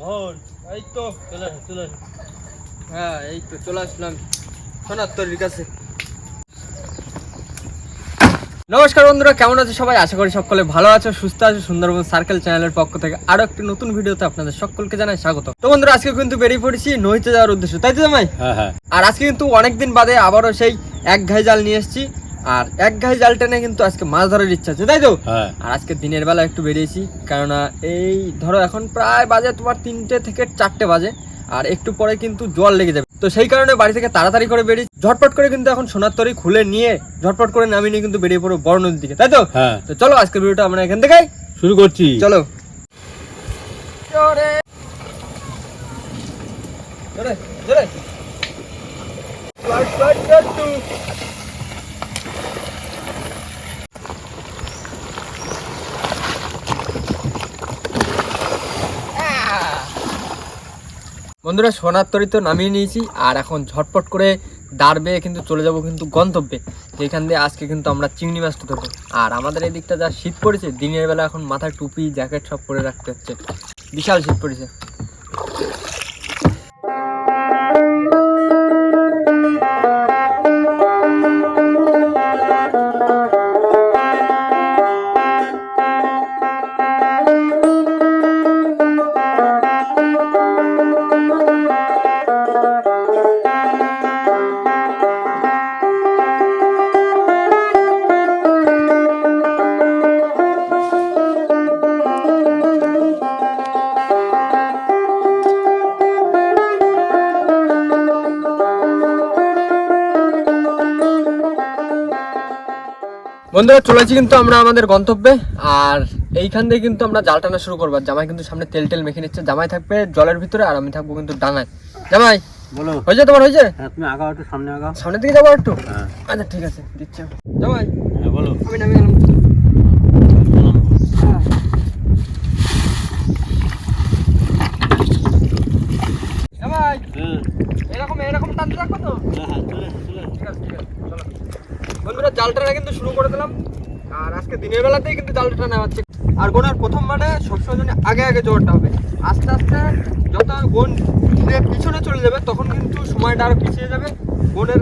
মোহন এই তো চলে আস চলে আস। হ্যাঁ এই তো চলে আসলাম। সোনার তরির কাছে। নমস্কার বন্ধুরা কেমন আছে সবাই? আশা করি সকলে ভালো আছো সুস্থ আছো সুন্দরবন সার্কেল চ্যানেলের পক্ষ থেকে আরও একটি নতুন ভিডিওতে আপনাদের সকলকে জানাই স্বাগত। তো বন্ধুরা আজকে কিন্তু বেরিয়ে পড়েছি নদীতে যাওয়ার উদ্দেশ্য তাই তো জামাই? হ্যাঁ হ্যাঁ। আর আজকে কিন্তু অনেকদিন বাদে আবারও সেই এক ঘাই জাল নিয়ে এসেছি। আর এক ঘাই জাল টেনে কিন্তু আজকে মাছ ধরার ইচ্ছা আছে তাই তো? হ্যাঁ। আর আজকে দিনের বেলা একটু বেরিয়েছি কেননা এই ধরো এখন প্রায় বাজে তোমার তিনটে থেকে চারটে বাজে আর একটু পরে কিন্তু জল লেগে যাবে। তো সেই কারণে বাড়ি থেকে তাড়াতাড়ি করে বেরিয়ে ঝটপট করে কিন্তু এখন সোনার তরি খুলে নিয়ে ঝটপট করে নামিয়ে নিয়ে কিন্তু বেরিয়ে পড়ব বড় নদীর দিকে তাই তো? হ্যাঁ। তো চলো আজকের ভিডিওটা আমরা এখান থেকে শুরু করছি। চলো। জোরে জোরে বন্ধুরা, সোনার তরি তো নামিয়ে নিয়েছি, আর এখন ঝটপট করে দাঁড়বে কিন্তু চলে যাব কিন্তু গন্তব্যে, যেখান দিয়ে আজকে কিন্তু আমরা চিংড়ি মাছটা ধরবো। আর আমাদের এই দিকটা যা শীত পড়েছে, দিনের বেলা এখন মাথায় টুপি, জ্যাকেট সব পরে রাখতে হচ্ছে। বিশাল শীত পড়েছে। বন্ধুরা চলেছি কিন্তু আমরা আমাদের গন্তব্যে আর এইখান দিয়ে কিন্তু আমরা জাল টানা শুরু করব। জামাই কিন্তু সামনে তেল টেল মেখে নিচ্ছে। জামাই থাকবে জলের ভিতরে আর আমি থাকব কিন্তু ডাঙায়। জামাই বলো। হয়েছে তোমার হয়েছে? হ্যাঁ তুমি আগাও একটু সামনে আগাও। সামনের দিকে যাব একটু? হ্যাঁ। আচ্ছা ঠিক আছে দিচ্ছি জামাই হ্যাঁ বলো। আমি নামে গেলাম হ্যাঁ। জামাই হ্যাঁ এরকম এরকম টানতে থাকব তো হ্যাঁ চলে আস, চলে আস। ঠিক আছে ঠিক আছে চলো বন্ধুরা জাল কিন্তু শুরু করে দিলাম। আর আজকে দিনের বেলাতেই কিন্তু জাল নেওয়া হচ্ছে আর গোনার প্রথম মানে সবসময় জন্য আগে আগে জোরটা হবে। আস্তে আস্তে যত গোন পিছনে চলে যাবে, তখন কিন্তু সময়টা আরও পিছিয়ে যাবে। গোনের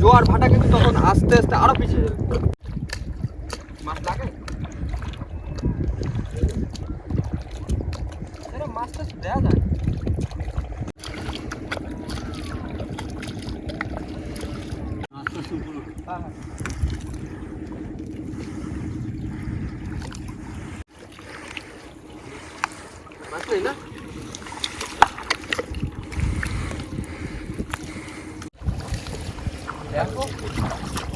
জোয়ার ভাটা কিন্তু তখন আস্তে আস্তে আরও পিছিয়ে যাবে মাছ লাগে এরম মাছ টাছ দেয়া যায় আস্তে আস্তে উপরে ওঠো। হ্যাঁ হ্যাঁ মাছ নেই না দেখো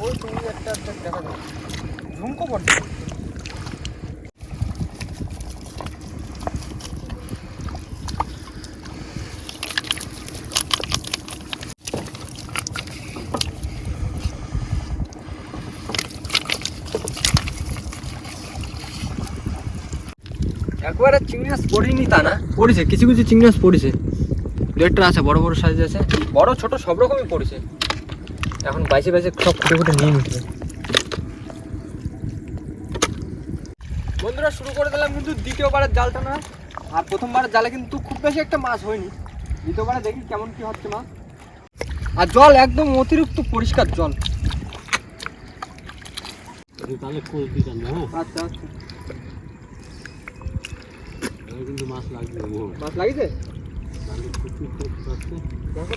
ওই তুমি একটা একটা দেখা যায় ঝুমকো পড়ছে একবারে চিংড়ি মাছ পড়িনি তা না। পড়েছে কিছু কিছু চিংড়ি মাছ পড়েছে। দু আছে বড় বড় সাইজ আছে। বড় ছোট সব রকমই পড়েছে। এখন বাইসে বাইসে সব ফুটে ফুটে নিয়ে নিচ্ছে। বন্ধুরা শুরু করে দিলাম কিন্তু দ্বিতীয়বারের জালটা না। আর প্রথমবারের জালে কিন্তু খুব বেশি একটা মাছ হয়নি। দ্বিতীয়বারে দেখি কেমন কি হচ্ছে মাছ আর জল একদম অতিরিক্ত পরিষ্কার জল। হ্যাঁ? আচ্ছা আচ্ছা। কিন্তু মাছ লাগবে। মাছ লাগিছে? তাহলে দেখো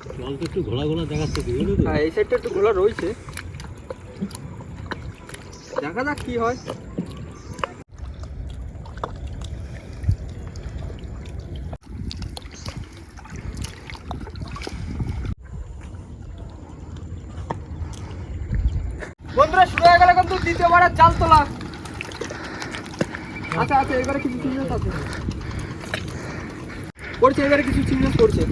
জলটা একটু ঘোলা ঘোলা দেখাচ্ছে হ্যাঁ এই সাইডটা একটু ঘোলা রয়েছে। দেখা যাক কি হয় বন্ধুরা শুরু জাল তোলা। আচ্ছা আচ্ছা এবারে কিছু চিহ্ন আছে। পড়ছে এবারে কিছু চিহ্ন পড়ছে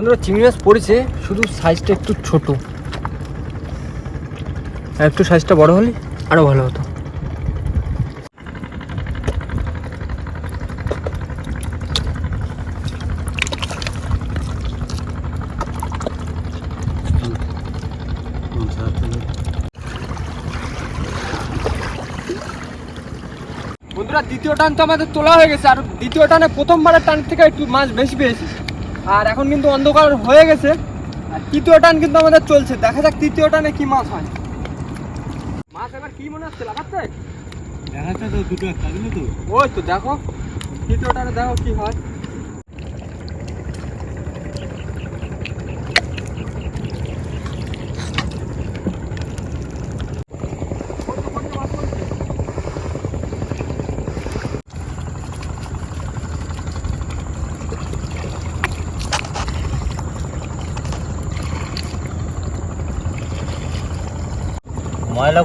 বন্ধুরা চিংড়ি মাছ পড়েছে, শুধু সাইজটা একটু ছোট। আর একটু সাইজটা বড় হলে আরও ভালো হতো। বন্ধুরা, দ্বিতীয় টান তো আমাদের তোলা হয়ে গেছে। আর দ্বিতীয় টানে প্রথমবারের টান থেকে একটু মাছ বেশি পেয়েছি। আর এখন কিন্তু অন্ধকার হয়ে গেছে। আর তৃতীয় টান কিন্তু আমাদের চলছে। দেখা যাক তৃতীয় টানে কি মাছ হয়। মাছ এবার কি মনে হচ্ছে লাগাচ্ছে? দেখাচ্ছে তো দুটো একটা তো। ওই তো দেখো। তৃতীয় টানে দেখো কি হয়।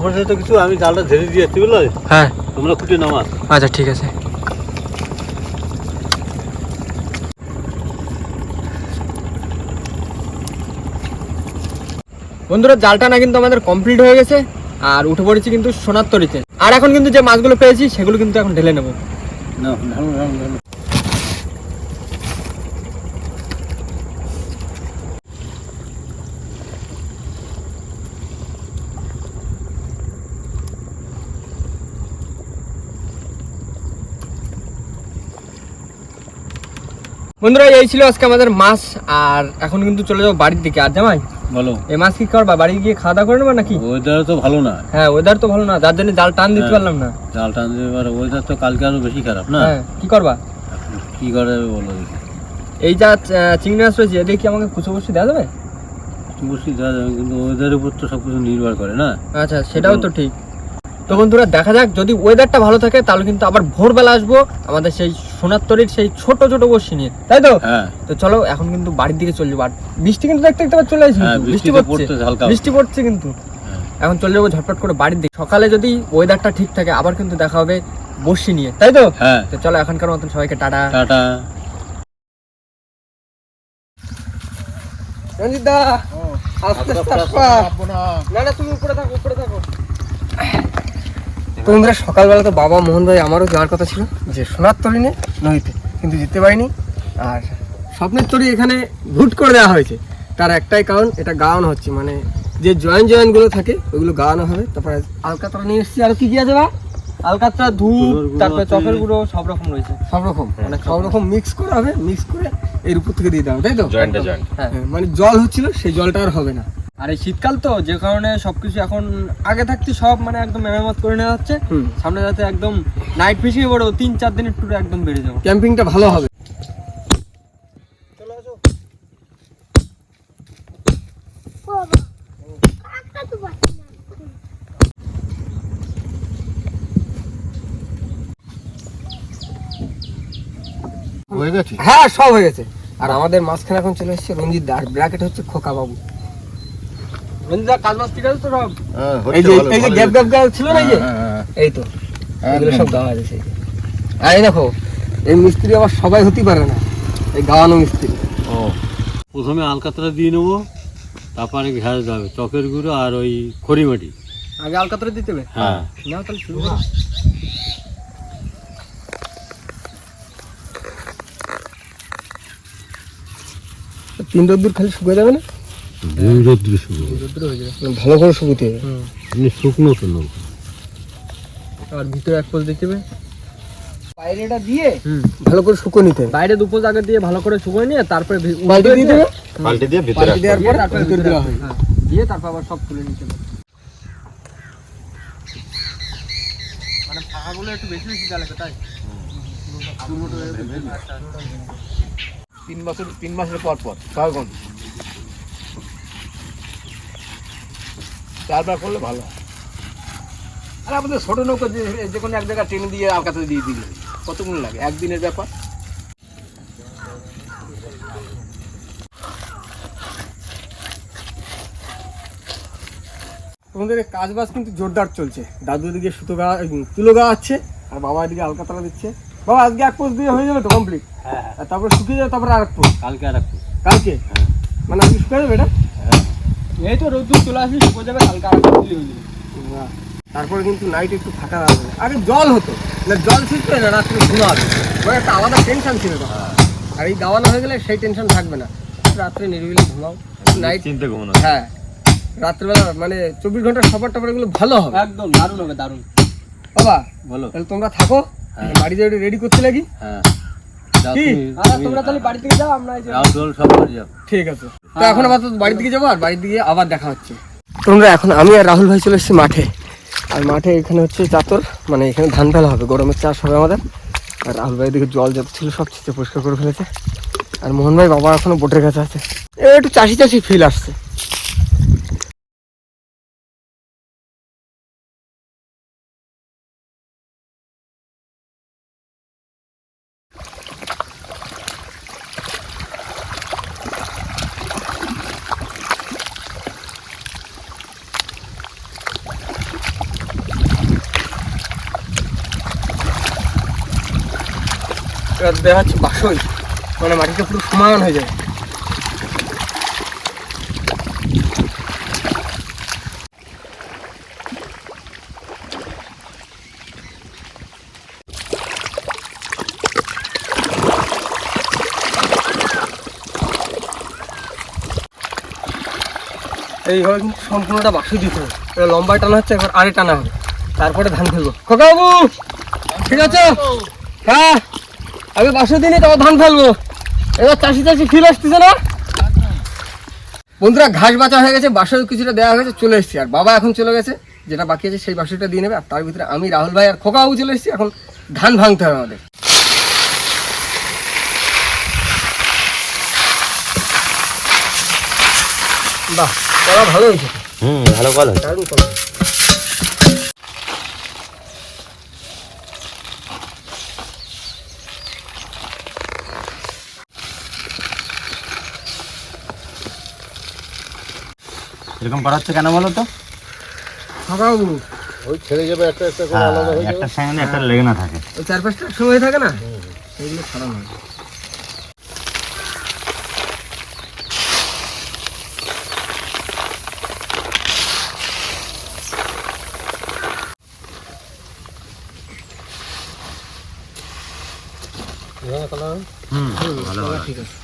পড়ছে তো কিছু আমি জালটা ঝেড়ে দিয়ে যাচ্ছি বুঝলো? হ্যাঁ। তোমরা খুঁটে নামাজ আচ্ছা ঠিক আছে। বন্ধুরা জাল টানা কিন্তু আমাদের কমপ্লিট হয়ে গেছে আর উঠে পড়েছি কিন্তু সোনার তরিতে। আর এখন কিন্তু যে মাছগুলো পেয়েছি সেগুলো কিন্তু এখন ঢেলে নেব। না বন্ধুরা এই ছিল আজকে আমাদের মাছ আর এখন কিন্তু চলে যাব বাড়ির দিকে। আর জামাই বলো। এই মাছ কি করবা বাড়ি গিয়ে খাওয়া দাওয়া করে নেবা নাকি? ওয়েদার তো ভালো না। হ্যাঁ ওয়েদার তো ভালো না যার জন্য জাল টান দিতে হ্যাঁ। পারলাম না। জাল টান এবার ওয়েদার তো কালকে আরও বেশি খারাপ না? হ্যাঁ কি করবা? কি করা যাবে বলো এই যা চিংড়ি মাছ রয়েছে এদের কি আমাকে কুচো বসে দেওয়া যাবে? অবশ্যই দেওয়া যাবে কিন্তু ওয়েদারের উপর তো সব কিছু নির্ভর করে না। আচ্ছা সেটাও তো ঠিক। তো বন্ধুরা দেখা যাক যদি ওয়েদারটা ভালো থাকে তাহলে কিন্তু আবার ভোরবেলা আসব আমাদের সেই সোনার তরির সেই ছোট ছোট বসি নিয়ে। তাই তো? হ্যাঁ। তো চলো এখন কিন্তু বাড়ির দিকে চলে যাব বৃষ্টি কিন্তু দেখতে দেখতে চলে আসছে হ্যাঁ বৃষ্টি পড়ছে। বৃষ্টি পড়ছে কিন্তু। হ্যাঁ। এখন চলে যাব ঝটপট করে বাড়ির দিকে। সকালে যদি ওয়েদারটা ঠিক থাকে আবার কিন্তু দেখা হবে বসি নিয়ে। তাই তো? হ্যাঁ। তো চলো এখনকার মতন সবাইকে টাটা। টাটা। রঞ্জিত দা আস্তে আস্তে আসবা। না না তুমি উপরে থাকো উপরে থাকো। তো বন্ধুরা সকালবেলা তো বাবা মোহন ভাই আমারও যাওয়ার কথা ছিল যে সোনার তরিনে নদীতে কিন্তু যেতে পারিনি। আর স্বপ্নের তরি এখানে ভুট করে দেওয়া হয়েছে। তার একটাই কারণ এটা গাওয়ানো হচ্ছে। মানে যে জয়েন জয়েনগুলো থাকে ওইগুলো গাওয়ানো হবে। তারপরে আলকাতরা নিয়ে এসেছি। আর কি কি আছে বা আলকাতরা ধূপ তারপরে চকের গুঁড়ো সব রকম রয়েছে। সব রকম। মানে সব রকম মিক্স করা হবে মিক্স করে এর উপর থেকে দিয়ে দেওয়া হবে, তাই তো? জয়েন্টে জয়েন্ট হ্যাঁ মানে জল হচ্ছিল সেই জলটা আর হবে না। আর এই শীতকাল তো যে কারণে সবকিছু এখন আগে থাকতে সব মানে একদম মেরামত করে নেওয়া হচ্ছে। সামনে যাতে একদম নাইট ফিশিং বড় তিন চার দিনের ট্যুরে একদম বেড়ে যাব। ক্যাম্পিংটা ভালো হবে। হয়ে গেছে? হ্যাঁ সব হয়ে গেছে। আর আমাদের মাঝখানে এখন চলে এসেছে রঞ্জিত দা আর ব্র্যাকেট হচ্ছে খোকা বাবু কাজ মাছ ঠিক আছে তো সব? এই যে এই যে গ্যাপ গ্যাপ গ্যাপ ছিল না এই যে? এই তো এগুলো সব গাওয়া আছে আর এই দেখো এই মিস্ত্রি আবার সবাই হতেই পারে না এই গাওয়ানো মিস্ত্রি। ও। প্রথমে আলকাতরা দিয়ে নেব তারপরে ঘ্যাস দেবে চকের গুঁড়ো আর ওই খড়িমাটি। আগে আলকাতরা দিতে হবে? হ্যাঁ। নাও তাহলে শুরু করো। তিন রোদ্দুর খালি শুকিয়ে যাবে না? রোদ্র শুকনো ভালো করে শুকুতে হবে শুকনো তো নেব আর ভিতরে এক পোজ হবে বাইরেটা দিয়ে ভালো করে শুকো নিতে বাইরে দুপোজ আগে দিয়ে ভালো করে শুকোয় নিয়ে তারপরে বালতি দিয়ে দেবে পাল্টে দিয়ে ভিতরে বালতি দেওয়ার পরে। তারপরে ভিতরে দেওয়া হয় দিয়ে তারপর আবার সব তুলে নিতে হবে মানে ফাঁকাগুলো একটু বেশি বেশি দেওয়া তাই তিন বছর তিন মাসের পর পর ছয়গুণ চারবার করলে ভালো হয়। আর আমাদের ছোট নৌকো যে যে কোনো এক জায়গায় ট্রেনে দিয়ে আলকাতে দিয়ে দিলে কতক্ষণ লাগে? একদিনের ব্যাপার। তোমাদের কাজ বাজ কিন্তু জোরদার চলছে। দাদু দিকে সুতো গা তুলো গা আছে আর বাবা এদিকে আলকাতরা দিচ্ছে। বাবা আজকে এক পোস্ট দিয়ে হয়ে যাবে তো কমপ্লিট হ্যাঁ আর তারপরে শুকিয়ে যাবে তারপরে আর এক পোস্ট কালকে আর একটু কালকে? মানে আজকে শুকিয়ে যাবে এটা? এই তো রোদ্দুর চলে আসলে শুকো যাবে হয়ে যাবে। তারপরে কিন্তু নাইট একটু ফাঁকা হবে আগে জল হতো না জল ছিল না রাত্রে ঘুমা হবে মানে একটা আলাদা টেনশন ছিল তখন। আর এই দাওয়ানো হয়ে গেলে সেই টেনশন থাকবে না। রাত্রে নিরিবিলি ঘুমাও। নাইট চিন্তা ঘুমানো হ্যাঁ। রাত্রেবেলা মানে চব্বিশ ঘণ্টা সবার টপার এগুলো ভালো হবে। একদম দারুণ হবে দারুণ। বাবা বলো। তাহলে তোমরা থাকো। হ্যাঁ। বাড়িতে রেডি করতে লাগি। হ্যাঁ। তোমরা তাহলে বাড়ি থেকে যাও আমরা এই যে রাহুল টাহুল সব যাও। ঠিক আছে। তো এখন আবার বাড়ির দিকে যাব আর বাড়ির দিকে আবার দেখা হচ্ছে। তোমরা এখন আমি আর রাহুল ভাই চলে এসেছি মাঠে। আর মাঠে এখানে হচ্ছে চাতর মানে এখানে ধান ফেলা হবে গরমের চাষ হবে আমাদের। আর রাহুল ভাই দিকে জল ছিল সব ছিটে পরিষ্কার করে ফেলেছে। আর মোহন ভাই বাবা এখনও বোটের কাছে আছে। এ একটু চাষি চাষি ফিল আসছে। এবার দেখা যাচ্ছে বাসই। মানে মাটিটা পুরো সমান হয়ে যায়। এইভাবে কিন্তু সম্পূর্ণটা বাসি দিতে হবে। এবার লম্বায় টানা হচ্ছে এবার আরে টানা হবে। তারপরে ধান ফেলব। খোকাবু ঠিক আছে? হ্যাঁ? আমি বাসে দিনই তারপর ধান ফেলব। এবার চাষি চাষি ফিল আসতেছে না? বন্ধুরা ঘাস বাঁচা হয়ে গেছে বাসের কিছুটা দেওয়া হয়েছে চলে এসেছি। আর বাবা এখন চলে গেছে যেটা বাকি আছে সেই বাসুটা দিয়ে নেবে। আর তার ভিতরে আমি রাহুল ভাই আর খোকাবাবু চলে এসেছি। এখন ধান ভাঙতে হবে আমাদের। বাহ ভালো হয়েছে। হুম ভালো কল হয়েছে। এরকম করা হচ্ছে কেন বলো তো? খোকাবাবু ওই ছেড়ে যাবে একটা একটা করে আলাদা হয়ে একটা সঙ্গে একটা লেগে না থাকে। ওই চার পাঁচটা সময় থাকে না? সেগুলো খারাপ হয়। হুম ভালো ভালো। ঠিক আছে।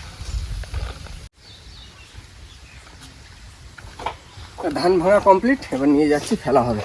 ধান ভাঙা কমপ্লিট এবার নিয়ে যাচ্ছি ফেলা হবে।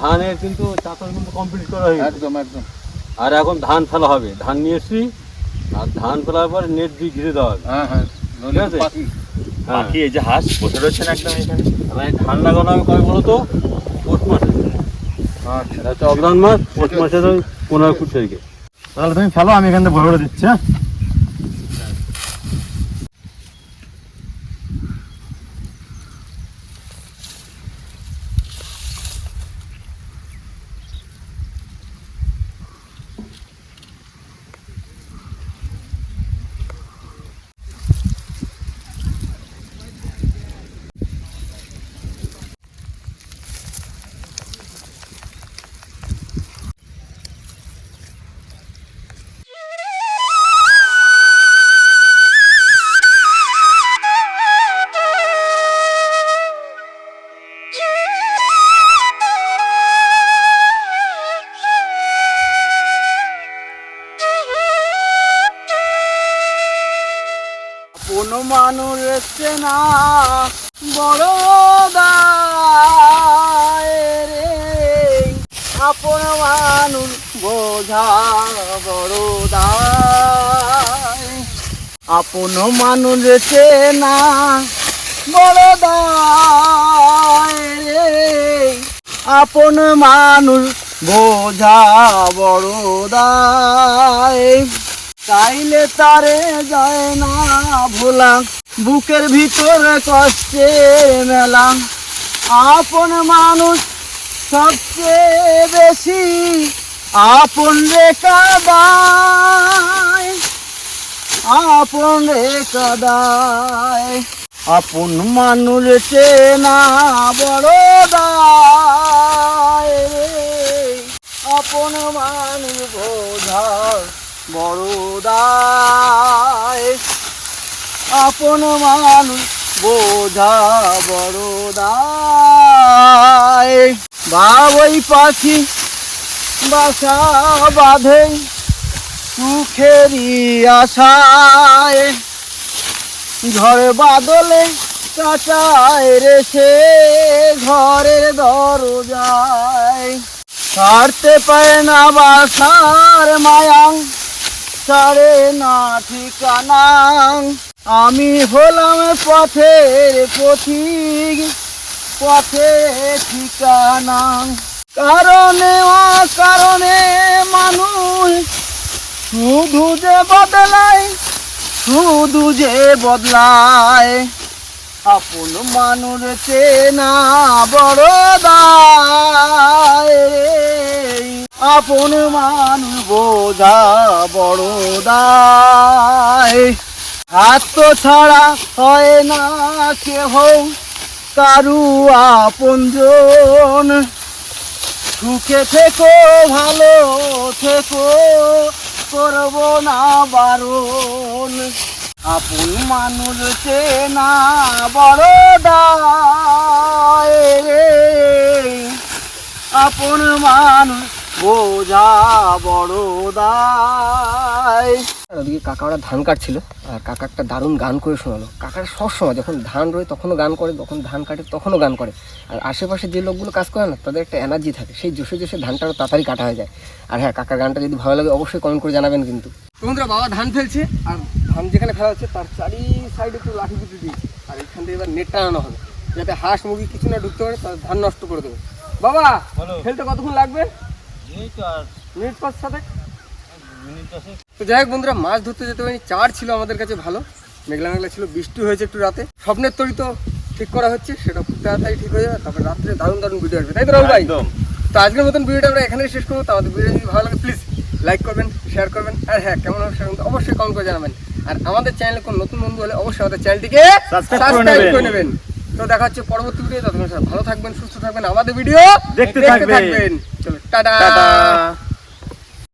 ধানের কিন্তু চাষার কিন্তু কমপ্লিট করা হয়ে গেছে। একদম একদম। আর এখন ধান ফেলা হবে। ধান নিয়ে এসছি আর ধান ফেলার পর নেট দিয়ে ঘিরে দেওয়া হবে। হ্যাঁ হ্যাঁ ঠিক আছে? হ্যাঁ। বাকি এই যে হাঁস বসে রয়েছেন একদম এখানে? আর এই ধান লাগানো হবে কবে বলো তো পৌষ মাসে। আচ্ছা। অগ্রাণ মাস পৌষ মাসের ওই পনেরো কুড়ি তারিখে। তাহলে তুমি ফেলো আমি এখান থেকে ভরে দিচ্ছি হ্যাঁ? কোনো মানুষ এসছে না বড় রে। আপন মানুষ বোঝা বড় দায়। আপন মানুষ এসছে না বড় দায় রে। আপন মানুষ বোঝা বড় দায়। চাইলে তারে যায় না ভোলা। বুকের ভিতরে কষ্টের মেলা। আপন মানুষ সবচেয়ে বেশি আপন রেখা দায়। আপন রেখা দায়। আপন মানুষ চেনা বড় দায় আপন মানুষ বোঝা বড় দায় আপন মানুষ বোঝা বড় দায় বাবই পাখি বাসা বাঁধে সুখেরই আশায়। ঝড় বাদলে কাটায় রে সে ঘরের দরজায়। ছাড়তে পারে না বাসার মায়াং। ছাড়ে না ঠিকানা আমি হলাম পথের পথিক পথে ঠিকানা কারণে কারণে মানুষ শুধু যে বদলায়, শুধু যে বদলায়, আপন মানুষ চেনা বড় দায়। আপন মানুষ বোঝা বড় হাত তো ছাড়া হয় না কেহ, কারু আপনজন সুখে থেকো, ভালো থেকো, করব না বারণ। আপন মানুষ চেনা বড় দায় রে আপন মানুষ বোঝা বড় দায়। আর ওদিকে কাকা ওরা ধান কাটছিল আর কাকা একটা দারুণ গান করে শোনালো। কাকার সবসময় যখন ধান রয়ে তখনও গান করে যখন ধান কাটে তখনও গান করে। আর আশেপাশে যে লোকগুলো কাজ করে না তাদের একটা এনার্জি থাকে। সেই জোশে জোশে ধানটা আরও তাড়াতাড়ি কাটা হয়ে যায়। আর হ্যাঁ কাকার গানটা যদি ভালো লাগে অবশ্যই কমেন্ট করে জানাবেন কিন্তু। বন্ধুরা বাবা ধান ফেলছে আর ধান যেখানে ফেলা হচ্ছে তার চারি সাইডে একটু লাঠি পুঁতে দিয়েছে। আর এখান থেকে এবার নেট টানানো হবে। যাতে হাঁস মুরগি কিছু না ঢুকতে পারে তার ধান নষ্ট করে দেবে। বাবা ফেলতে কতক্ষণ লাগবে? মিনিট পাঁচ সাথে তো যাই হোক বন্ধুরা মাছ ধরতে যেতে পারি চার ছিল আমাদের কাছে ভালো। মেঘলা মেঘলা ছিল বৃষ্টি হয়েছে একটু রাতে। স্বপ্নের তরি তো ঠিক করা হচ্ছে সেটা খুব তাড়াতাড়ি ঠিক হয়ে যাবে তারপরে রাত্রে দারুণ দারুণ ভিডিও আসবে। তাই তো রাহুল ভাই? তো আজকের মতন ভিডিওটা আমরা এখানেই শেষ করব। আমাদের ভিডিও যদি ভালো লাগে প্লিজ লাইক করবেন শেয়ার করবেন। আর হ্যাঁ কেমন হবে কিন্তু অবশ্যই কমেন্ট করে জানাবেন। আর আমাদের চ্যানেলে কোনো নতুন বন্ধু হলে অবশ্যই আমাদের চ্যানেলটিকে সাবস্ক্রাইব করে নেবেন। তো দেখা হচ্ছে পরবর্তী ভিডিও ততক্ষণ ভালো থাকবেন সুস্থ থাকবেন। আমাদের ভিডিও দেখতে থাকবেন। চলো টাটা টাটা